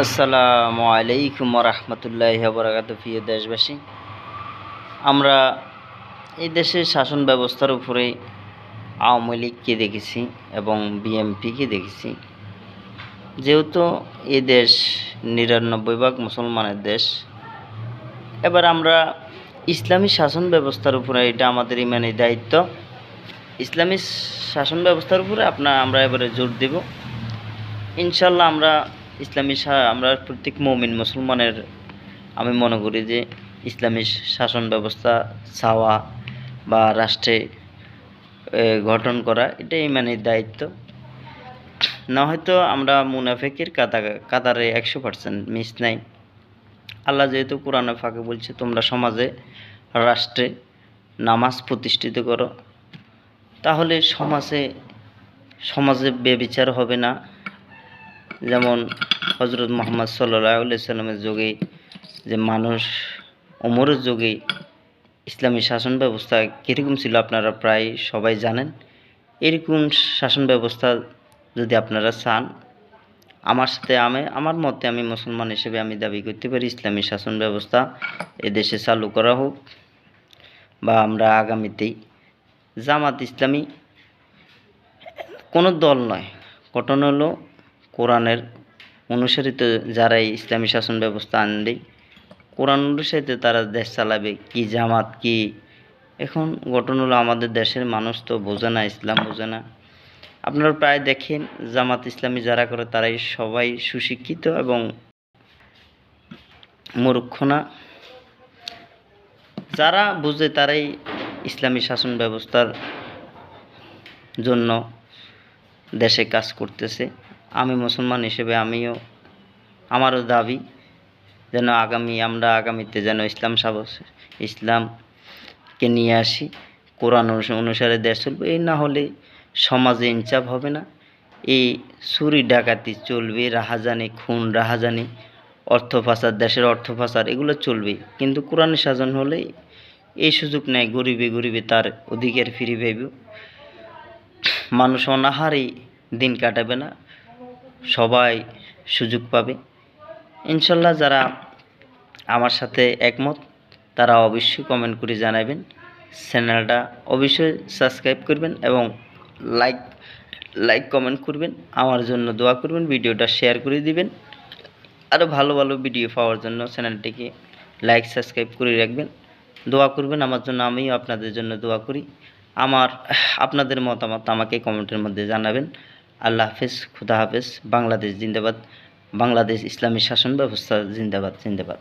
আসসালামু আলাইকুম রহমতুল্লাহ বরাকাত প্রিয় দেশবাসী। আমরা এই দেশের শাসন ব্যবস্থার উপরে আওয়ামী লীগকে দেখেছি এবং বিএমপিকে দেখেছি। যেহেতু এ দেশ নিরানব্বই ভাগ মুসলমানের দেশ, এবার আমরা ইসলামী শাসন ব্যবস্থার উপরে, এটা আমাদের ইমানি দায়িত্ব। ইসলামী শাসন ব্যবস্থার উপরে আপনার, আমরা এবারে জোর দেব। ইনশাল্লাহ আমরা ইসলামী আমরা প্রত্যেক মমিন মুসলমানের, আমি মনে করি যে ইসলামী শাসন ব্যবস্থা, চাওয়া বা রাষ্ট্রে গঠন করা এটা ইমানের দায়িত্ব। না হয়তো আমরা মুনাফেকের কাতা, কাতারে একশো পার্সেন্ট মিস নাই। আল্লাহ যেহেতু কোরআনে ফাঁকে বলছে, তোমরা সমাজে, রাষ্ট্রে নামাজ প্রতিষ্ঠিত করো। তাহলে সমাজে সমাজে বেবিচার হবে না। যেমন হজরত মোহাম্মদ সাল্লাহ সাল্লামের যুগে, যে মানুষ ওমরের যুগে ইসলামী শাসন ব্যবস্থা কীরকম ছিল আপনারা প্রায় সবাই জানেন। এরকম শাসন ব্যবস্থা যদি আপনারা চান, আমার সাথে আমি, আমার মতে আমি মুসলমান হিসেবে আমি দাবি করতে পারি ইসলামী শাসন ব্যবস্থা এদেশে চালু করা হোক বা আমরা আগামীতেই জামাত ইসলামী কোনো দল নয় ঘটনা হলো কোরআনের অনুসারিত যারা এই ইসলামী শাসন ব্যবস্থা আনবে, কোরআন অনুসারিত তারা দেশ চালাবে, কি জামাত, কি? এখন ঘটনা হলো আমাদের দেশের মানুষ তো বোঝে না, ইসলাম বোঝে না। আপনারা প্রায় দেখেন জামাত ইসলামী যারা করে তারাই সবাই সুশিক্ষিত এবং মূর্খ না। যারা বুঝে তারাই ইসলামী শাসন ব্যবস্থার জন্য দেশে কাজ করতেছে। আমি মুসলমান হিসেবে আমিও, আমারও দাবি যেন আগামী, আমরা আগামীতে যেন ইসলাম সাবস ইসলামকে নিয়ে আসি। কোরআন অনুস- অনুসারে দেশ চলবে। এই না হলে সমাজে ইনচাপ হবে না। এই চুরি ডাকাতি চলবে, রাহাজানি, খুন, রাহাজানি, অর্থ পাচার দেশের অর্থ পাচার এগুলো চলবে কিন্তু কোরআনের সাজন হলে এই সুযোগ নেয় গরিবে গরিবে তার অধিকার ফিরে পাইব। মানুষ অনাহারেই দিন কাটাবে না। সবাই সুযোগ পাবে। ইনশাল্লাহ যারা আমার সাথে একমত, তারা অবশ্যই কমেন্ট করে জানাবেন। চ্যানেলটা অবশ্যই সাবস্ক্রাইব করবেন এবং লাইক লাইক কমেন্ট করবেন। আমার জন্য দোয়া করবেন, ভিডিওটা শেয়ার করে দিবেন। আরও ভালো ভালো ভিডিও পাওয়ার জন্য চ্যানেলটিকে লাইক সাবস্ক্রাইব করে রাখবেন। দোয়া করবেন আমার জন্য, আমিও আপনাদের জন্য দোয়া করি। আমার, আপনাদের মতামত আমাকে কমেন্টের মধ্যে জানাবেন। আল্লাহ হাফেজ খুদা হাফেজ বাংলাদেশ জিন্দাবাদ বাংলাদেশ ইসলামী শাসন ব্যবস্থা জিন্দাবাদ জিন্দাবাদ।